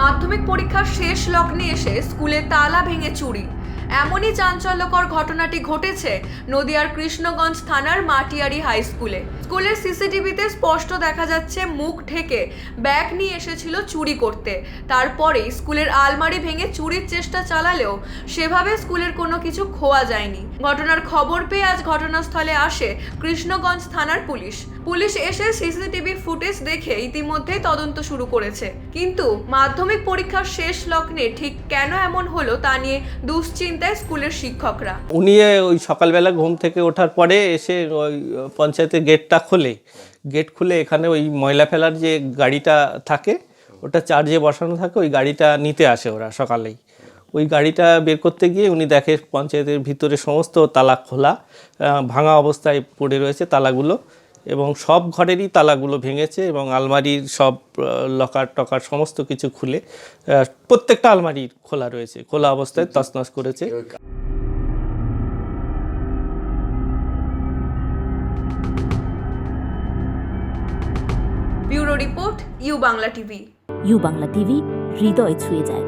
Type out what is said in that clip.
মাধ্যমিক পরীক্ষার শেষ লগ্নে এসে স্কুলে তালা ভেঙে চুরি। এমনই চাঞ্চল্যকর ঘটনাটি ঘটেছে নদিয়ার কৃষ্ণগঞ্জ থানার মাটিয়ারি হাই স্কুলে। স্কুলের সিসিটিভিতে স্পষ্ট দেখা যাচ্ছে, মুখ ঢেকে ব্যাগ নিয়ে এসেছিল চুরি করতে। তারপরেই স্কুলের আলমারি ভেঙে চুরির চেষ্টা চালালেও সেভাবে স্কুলের কোনো কিছু খোয়া যায়নি। ঘটনার খবর পেয়ে আজ ঘটনাস্থলে আসে কৃষ্ণগঞ্জ থানার পুলিশ। পুলিশ এসে সিসিটিভি ফুটেজ দেখে ইতিমধ্যেই তদন্ত শুরু করেছে। কিন্তু মাধ্যমিক পরীক্ষার শেষ লগ্নে ঠিক কেন এমন হলো তা নিয়ে দুশ্চিন্তায় স্কুলের শিক্ষকরা। উনি ওই সকালবেলা ঘুম থেকে ওঠার পরে এসে ওই পঞ্চায়েতের গেটটা খোলে, গেট খুলে এখানে ওই ময়লা ফেলার যে গাড়িটা থাকে, ওটা চার্জে বসানো থাকে, ওই গাড়িটা নিতে আসে ওরা সকালেই। ওই গাড়িটা বের করতে গিয়ে উনি দেখে পঞ্চায়েতের ভিতরে সমস্ত তালা খোলা ভাঙা অবস্থায় পড়ে রয়েছে তালাগুলো। এবং সব ঘরেরই তালাগুলো ভেঙেছে এবং আলমারির সব লকার টকার সমস্ত কিছু খুলে আহ, প্রত্যেকটা আলমারির খোলা রয়েছে খোলা অবস্থায় তছনছ করেছে। Bureau report U Bangla TV. U Bangla TV হৃদয় ছুঁয়ে যায়।